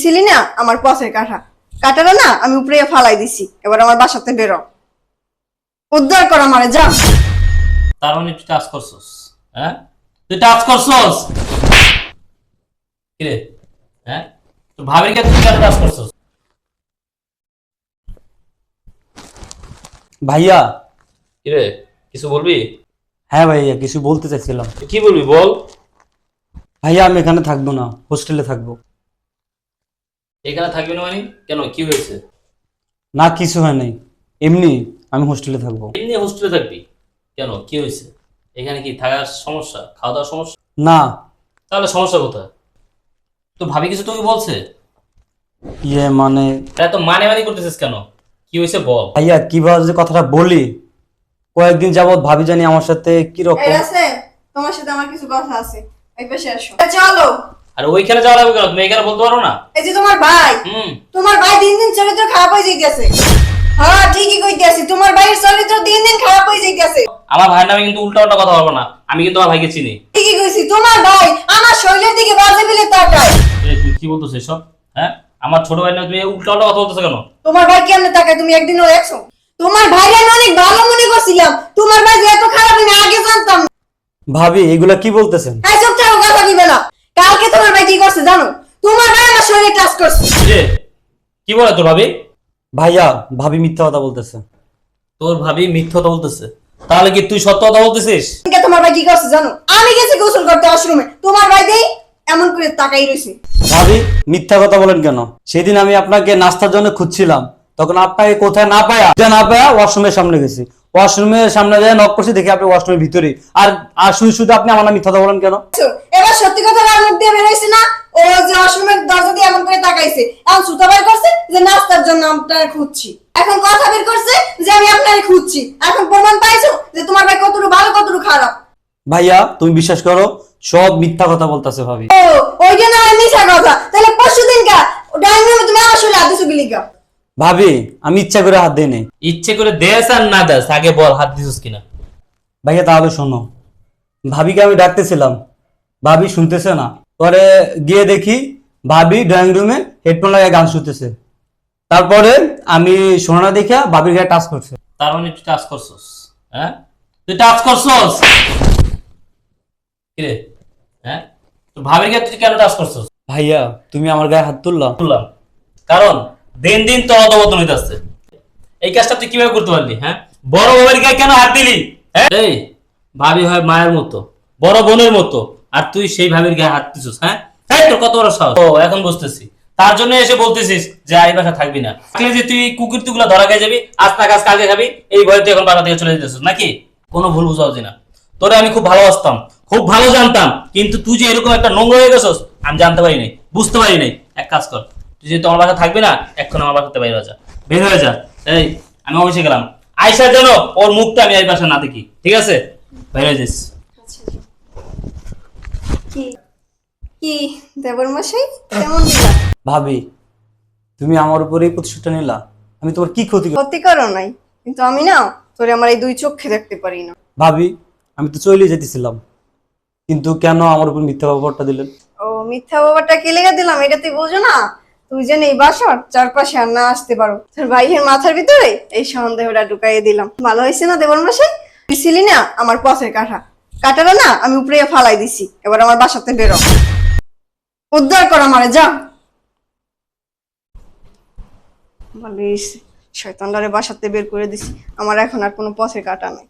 দিছিলি না আমার পথের কাঁটা। কাঁটাটা না আমি উপরে ফালাই দিছি। এবার আমার বাসাতে বেরো। উদ্ধার কর আমারে যা। তার মানে তুই টাচ করছস হ্যাঁ? তুই টাচ করছস? কিরে হ্যাঁ? তুই ভাবির কাছে তুই কেন টাচ করছস? ভাইয়া। কিরে কিছু বলবি? হ্যাঁ ভাইয়া কিছু বলতে চাইছিলাম। তুই কি বলবি বল। ভাইয়া আমি এখানে থাকব না হোস্টেলে থাকব। এখানে থাকবি না মানে? কেন? কি হয়েছে? না কিছু হয় নাই। এমনি আমি হোস্টেলে থাকব। এমনি হোস্টেলে থাকবি? কেন? কি হয়েছে? এখানে কি থাকার সমস্যা? খাওয়া দাওয়ার সমস্যা? না। তাহলে সমস্যা কোথায়? তো ভাবি কিছু তোকে বলছে? ইয়ে মানে এত মানে মানে করতেছিস কেন? কি হয়েছে বল। ভাইয়া কীভাবে যে কথাটা বলি? কয়েকদিন যাবৎ ভাবি জানি আমার সাথে এই কীরকম আছে তোমার সাথে আমার কিছু কথা আছে। এই পাশে আসো। চলো। আর ওইখানে যাওয়া লাগবে কেন? তুমি এখানে বলতে পারো না। এই যে তোমার ভাই তোমার ভাই দিন দিন চরিত্র খারাপ হয়ে যাইতেছে। হ্যাঁ ঠিকই কইতেছি তোমার ভাইয়ের চরিত্র দিন দিন খারাপ হয়ে যাইতেছে। আমার ভাইয়ের নামে কিন্তু উল্টা উল্টা কথা বলব না আমি কিন্তু আমার ভাইকে চিনি। ঠিকই কইছি তোমার ভাই আমার শরীরের দিকে বাজে বিলে তাকায়। এই তুই কি বলতেছিস এসব? হ্যাঁ? আমার ছোট ভাই নামে তুমি উল্টা উল্টা কথা বলতেছো কেন? তোমার ভাই কেমনে তাকায়? তুমি একদিনও দেখছ তোমার ভাইকে আমি অনেক ভালো মনে করছিলাম। তোমার ভাই যে এত খারাপ আমি আগে জানতাম ভাবি এগুলা কি বলতেছেন? এই চুপ থাকো কথা দিবে না কালকে তোমার ভাই কি করছে জানো? তোমার ভাই আমার শরীরে টাচ করছে। যে কি বলে তোর ভাবি? ভাইয়া ভাবি মিথ্যা কথা বলতেছে। তোর ভাবি মিথ্যা কথা বলতেছে। তাহলে কি তুই সত্য কথা বলতেছিস? কালকে তোমার ভাই কি করছে জানো? আমি গেছি গোসল করতে ওয়াশরুমে তোমার ভাই দেই এমন করে তাকাই রইছে। ভাবি মিথ্যা কথা বলেন কেন? সেদিন আমি আপনাকে নাস্তার জন্য খুঁজছিলাম। তখন আপনাকে কোথায় না পায়া না পায়া ওয়াশরুমের সামনে গেছি। ওয়াশরুমের সামনে যায় নক করছি দেখি আপনি ওয়াশরুমের ভিতরে। আর আর শুধু শুধু আপনি আমার নামে মিথ্যা কথা বলেন কেন? এবার সত্যি কথা আর মুখ দিয়ে বেরোইছে না ও যে ওয়াশরুমের দরজা দিয়ে এমন করে তাকাইছে। এখন সুতা বের করছে যে নাস্তার জন্য আপনার খুঁজছি। এখন কথা বের করছে যে আমি আপনার খুঁজছি। এখন প্রমাণ পাইছো যে তোমার ভাই কতটুকু ভালো কতটুকু খারাপ। ভাইয়া তুমি বিশ্বাস করো সব মিথ্যা কথা বলতেছে ভাবি। ও ওই জন্য আমি মিশা কথা। তাহলে পরশু দিন কা ডাইনিং রুমে তুমি শরীরে আদিসু বিলিকা ভাবি আমি ইচ্ছা করে হাত দিই নাই। ইচ্ছে করে দেস আর না দেস আগে বল হাত দিছিস কিনা? ভাইয়া তাহলে শোনো। ভাবিকে আমি ডাকতেছিলাম। ভাবি শুনতেছে না। পরে গিয়ে দেখি ভাবি ড্রয়িং রুমে হেডফোন লাগিয়ে গান শুনতেছে। তারপরে আমি শোনা দেখে ভাবির গায়ে টাচ করছে। তার মানে তুই টাচ করছস হ্যাঁ? তুই টাচ করছস? কিরে? হ্যাঁ? ভাবির গায়ে তুই কেন টাচ করছস? ভাইয়া তুমি আমার গায়ে হাত তুললা। বললাম কারণ? দিন দিন তো অধবতন হইতাছে। এই কাজটা তুই কীভাবে করতে পারলি হ্যাঁ? বড় বাবার গায়ে কেন হাত দিলি হ্যাঁ? এই ভাবি হয় মায়ের মতো। বড় বোনের মতো আর তুই সেই ভাবির গায়ে হাত দিছিস হ্যাঁ? এই তোর কত বড় সাহস। ও এখন বুঝতেছি। তার জন্য এসে বলতেছিস যে এই বাসা থাকবি না। থাকলে যে তুই কুকুর তুগুলা ধরা খেয়ে যাবি আজ না কাজ কালকে খাবি এই ভয়ে তুই এখন বাসা থেকে চলে যেতেছিস নাকি? কোনো ভুল বুঝাওছি না। তোরে আমি খুব ভালোবাসতাম খুব ভালো জানতাম কিন্তু তুই যে এরকম একটা নোংরা হয়ে গেছস আমি জানতে পারি নাই বুঝতে পারি নাই। এক কাজ কর তুই যেহেতু আমার বাসা থাকবি না এখন আমার বাসাতে বাইরে যা। বের হয়ে যা। এই আমি অফিসে গেলাম। আইসার জন্য ওর মুখটা আমি এই বাসা না দেখি ঠিক আছে? বাইরে হয়ে যাস কি? কি দেবর মশাই কেমন ভাবি তুমি আমার উপরে এই প্রতিশোধটা নিলা? আমি তোমার কি ক্ষতি কর- ক্ষতি করো নাই কিন্তু আমি না তোরে আমার এই দুই চোখে দেখতে পারি না। ভাবি আমি তো চলে যেতেছিলাম কিন্তু কেন আমার উপর মিথ্যা ব্যাপারটা দিলেন? ও মিথ্যা বাবাটা কে লেগে দিলাম? এটা তুই বোঝো না। তুই যেন এই বাসার চারপাশে আর না আসতে পারো। তোর ভাইয়ের মাথার ভিতরে এই সন্দেহটা ঢুকাইয়ে দিলাম। ভালো হয়েছে না দেবর মশাই? তুই ছিলি না আমার পথের কাঁটা? কাঁটাটা না আমি উপরে ফালাই দিছি। এবার আমার বাসাতে বেরো। উদ্ধার কর আমারে, যা। শয়তানটারে বাসাতে বের করে দিছি। আমার এখন আর কোনো পথের কাটা নাই।